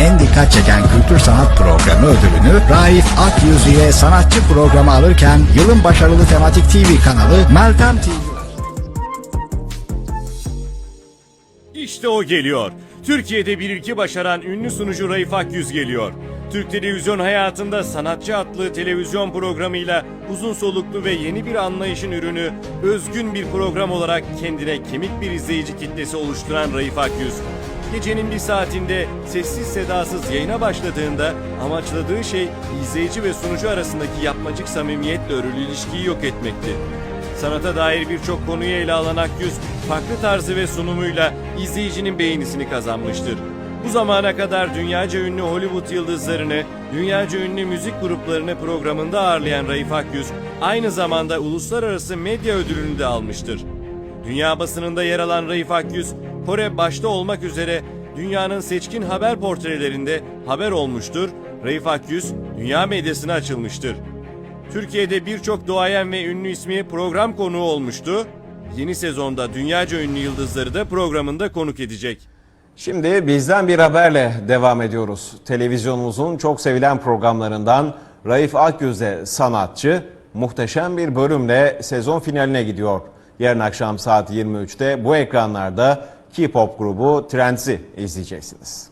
en dikkat çeken kültür sanat programı ödülünü Raif Akyüzü'ye sanatçı programı alırken yılın başarılı tematik TV kanalı Meltem TV İşte o geliyor. Türkiye'de bir ilki başaran ünlü sunucu Raif Akyüz geliyor. Türk televizyon hayatında sanatçı adlı televizyon programıyla uzun soluklu ve yeni bir anlayışın ürünü, özgün bir program olarak kendine kemik bir izleyici kitlesi oluşturan Raif Akyüz, gecenin bir saatinde sessiz sedasız yayına başladığında amaçladığı şey izleyici ve sunucu arasındaki yapmacık samimiyetle örülü ilişkiyi yok etmekti. Sanata dair birçok konuyu ele alan Akyüz, farklı tarzı ve sunumuyla izleyicinin beğenisini kazanmıştır. Bu zamana kadar dünyaca ünlü Hollywood yıldızlarını, dünyaca ünlü müzik gruplarını programında ağırlayan Raif Akyüz, aynı zamanda uluslararası medya ödülünü de almıştır. Dünya basınında yer alan Raif Akyüz, Kore başta olmak üzere dünyanın seçkin haber portrelerinde haber olmuştur. Raif Akyüz, dünya medyasına açılmıştır. Türkiye'de birçok doğayan ve ünlü ismi program konuğu olmuştu. Yeni sezonda dünyaca ünlü yıldızları da programında konuk edecek. Şimdi bizden bir haberle devam ediyoruz. Televizyonumuzun çok sevilen programlarından Raif Akyüz'e sanatçı muhteşem bir bölümle sezon finaline gidiyor. Yarın akşam saat 23'te bu ekranlarda K-pop grubu Trends'i izleyeceksiniz.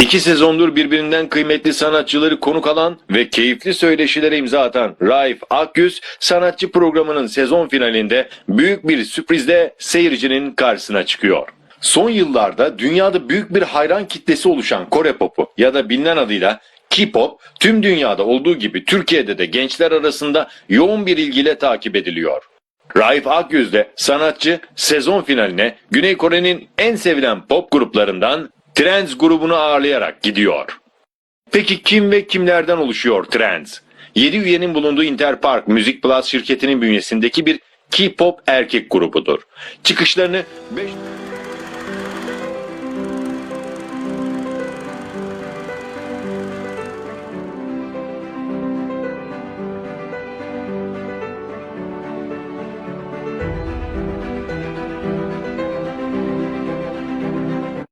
İki sezondur birbirinden kıymetli sanatçıları konuk alan ve keyifli söyleşilere imza atan Raif Akyüz, sanatçı programının sezon finalinde büyük bir sürprizle seyircinin karşısına çıkıyor. Son yıllarda dünyada büyük bir hayran kitlesi oluşan Kore popu ya da bilinen adıyla K-pop tüm dünyada olduğu gibi Türkiye'de de gençler arasında yoğun bir ilgiyle takip ediliyor. Raif Akyüz de sanatçı sezon finaline Güney Kore'nin en sevilen pop gruplarından Trends grubunu ağırlayarak gidiyor. Peki kim ve kimlerden oluşuyor Trends? 7 üyenin bulunduğu Interpark Müzik Plus şirketinin bünyesindeki bir K-pop erkek grubudur. Çıkışlarını 5